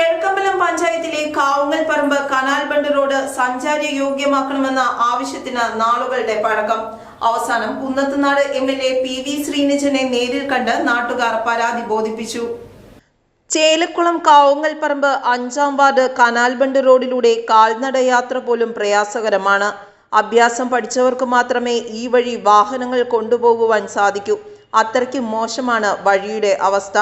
കിഴക്കമ്പലം പഞ്ചായത്തിലെ കാവുങ്ങൽ പറമ്പ് canal bund road സഞ്ചാര യോഗ്യമാക്കണമെന്ന ആവശ്യത്തിന് നാളുകളുടെ പഴക്കം. അവസാനം Kunnathunad M L A P V ശ്രീനിജനെ നേരിൽ കണ്ട് നാട്ടുകാർ പരാതി ബോധിപ്പിച്ചു. ചേലക്കുളം കാവുങ്ങൽ പറമ്പ് അഞ്ചാം വാർഡ് കനാൽ ബണ്ട് റോഡിലൂടെ കാൽനട യാത്ര പോലും പ്രയാസകരമാണ്. അഭ്യാസം പഠിച്ചവർക്ക് മാത്രമേ ഈ വഴി വാഹനങ്ങൾ കൊണ്ടുപോകുവാൻ സാധിക്കൂ. അത്രയ്ക്ക് മോശമാണ് വഴിയുടെ അവസ്ഥ.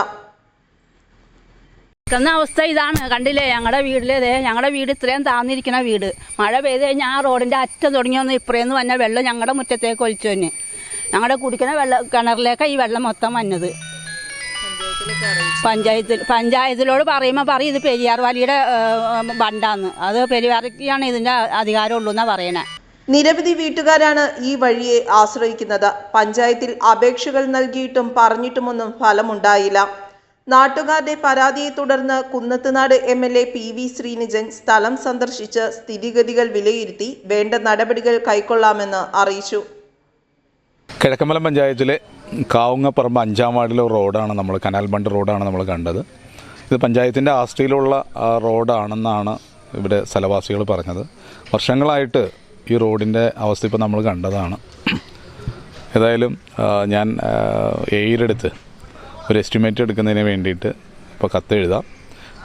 നിൽക്കുന്ന അവസ്ഥ ഇതാണ്. കണ്ടില്ലേ? ഞങ്ങളുടെ വീട്ടിലെ ദേ ഞങ്ങളുടെ വീട് ഇത്രയും താന്നിരിക്കുന്ന വീട്. മഴ പെയ്ത് കഴിഞ്ഞാൽ ആ റോഡിന്റെ അറ്റം തുടങ്ങി വന്ന് ഇപ്പുറേന്ന് വന്ന വെള്ളം ഞങ്ങളുടെ മുറ്റത്തേക്ക് ഒലിച്ചു തന്നെ ഞങ്ങളുടെ കുടിക്കുന്ന വെള്ളം കിണറിലേക്കാണ് ഈ വെള്ളം മൊത്തം വന്നത്. പഞ്ചായത്തിൽ പഞ്ചായത്തിലോട് പറയുമ്പോൾ പറയും ഇത് പെരിയാർ വലിയുടെ ബണ്ടാന്ന്. അത് പെരിയാറിക്കാണ് ഇതിന്റെ അധികാരമുള്ളൂ എന്നാണ് പറയണേ. നിരവധി വീട്ടുകാരാണ് ഈ വഴിയെ ആശ്രയിക്കുന്നത്. പഞ്ചായത്തിൽ അപേക്ഷകൾ നൽകിയിട്ടും പറഞ്ഞിട്ടുമൊന്നും ഫലമുണ്ടായില്ല. നാട്ടുകാരുടെ പരാതിയെ തുടർന്ന് Kunnathunad M L A P V Sreenijan സ്ഥലം സന്ദർശിച്ച് സ്ഥിതിഗതികൾ വിലയിരുത്തി വേണ്ട നടപടികൾ കൈക്കൊള്ളാമെന്ന് അറിയിച്ചു. കിഴക്കമ്പലം പഞ്ചായത്തിലെ കാവുങ്ങപ്പറമ്പ് അഞ്ചാം വാർഡിലെ റോഡാണ് നമ്മൾ കനാൽ ബണ്ട് റോഡാണ് നമ്മൾ കണ്ടത്. ഇത് പഞ്ചായത്തിന്റെ ആസ്തിയിലുള്ള റോഡാണെന്നാണ് ഇവിടെ സ്ഥലവാസികൾ പറഞ്ഞത്. വർഷങ്ങളായിട്ട് ഈ റോഡിന്റെ അവസ്ഥ ഇപ്പോൾ നമ്മൾ കണ്ടതാണ്. ഏതായാലും ഞാൻ എയിലെടുത്ത് ഒരു എസ്റ്റിമേറ്റ് എടുക്കുന്നതിന് വേണ്ടിയിട്ട് ഇപ്പോൾ കത്തെഴുതാം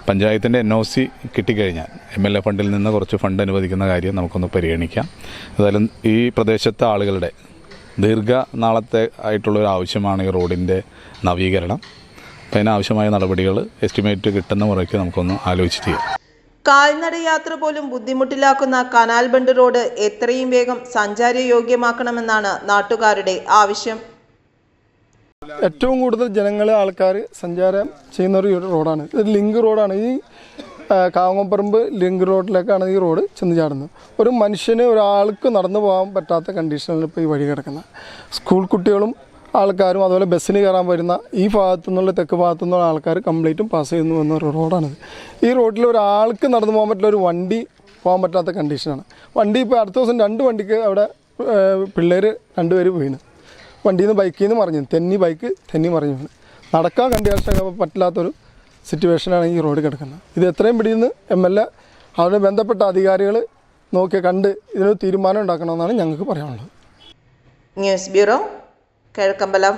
പഞ്ചായത്തിന്റെ എൻ ഒ സി കിട്ടിക്കഴിഞ്ഞാൽ എം എൽ എ ഫണ്ടിൽ നിന്ന് കുറച്ച് ഫണ്ട് അനുവദിക്കുന്ന കാര്യം നമുക്കൊന്ന് പരിഗണിക്കാം. ഏതായാലും ഈ പ്രദേശത്തെ ആളുകളുടെ ദീർഘനാളത്തെ ആയിട്ടുള്ളൊരു ആവശ്യമാണ് ഈ റോഡിന്റെ നവീകരണം. അപ്പം അതിനാവശ്യമായ നടപടികൾ എസ്റ്റിമേറ്റ് കിട്ടുന്ന മുറയ്ക്ക് നമുക്കൊന്ന് ആലോചിച്ച് ചെയ്യാം. കാൽനട യാത്ര പോലും ബുദ്ധിമുട്ടിലാക്കുന്ന കനാൽ ബണ്ട് റോഡ് എത്രയും വേഗം സഞ്ചാരയോഗ്യമാക്കണമെന്നാണ് നാട്ടുകാരുടെ ആവശ്യം. ഏറ്റവും കൂടുതൽ ജനങ്ങളെ ആൾക്കാർ സഞ്ചാരം ചെയ്യുന്ന ഒരു റോഡാണ്. ഇത് ലിങ്ക് റോഡാണ്. ഈ കാവങ്ങപ്പറമ്പ് ലിങ്ക് റോഡിലേക്കാണ് ഈ റോഡ് ചെന്ന് ചാടുന്നത്. ഒരു മനുഷ്യന് ഒരാൾക്ക് നടന്നു പോകാൻ പറ്റാത്ത കണ്ടീഷനിൽ ഇപ്പോൾ ഈ വഴി കിടക്കുന്നത്. സ്കൂൾ കുട്ടികളും ആൾക്കാരും അതുപോലെ ബസ്സിന് കയറാൻ വരുന്ന ഈ ഭാഗത്തു നിന്നുള്ള തെക്ക് ഭാഗത്തു നിന്നുള്ള ആൾക്കാർ കംപ്ലീറ്റും പാസ് ചെയ്യുന്നു എന്നൊരു റോഡാണിത്. ഈ റോഡിൽ ഒരാൾക്ക് നടന്നു പോകാൻ പറ്റില്ല ഒരു വണ്ടി പോകാൻ പറ്റാത്ത കണ്ടീഷനാണ്. വണ്ടി ഇപ്പോൾ അടുത്ത ദിവസം രണ്ട് വണ്ടിക്ക് അവിടെ പിള്ളേർ രണ്ടുപേർ വീണ്. വണ്ടിയിൽ നിന്ന് ബൈക്കിൽ നിന്ന് മറിഞ്ഞു. തെന്നി ബൈക്ക് തെന്നി മറിഞ്ഞു. നടക്കാൻ കണ്ടിയാൽ പറ്റില്ലാത്തൊരു സിറ്റുവേഷനാണ് ഈ റോഡ് കിടക്കുന്നത്. ഇത് എത്രയും പിടിയുന്ന എം എൽ എ അവരുടെ ബന്ധപ്പെട്ട അധികാരികൾ നോക്കി കണ്ട് ഇതിനൊരു തീരുമാനം ഉണ്ടാക്കണമെന്നാണ് ഞങ്ങൾക്ക് പറയാനുള്ളത്. News bureau Kizhakkambalam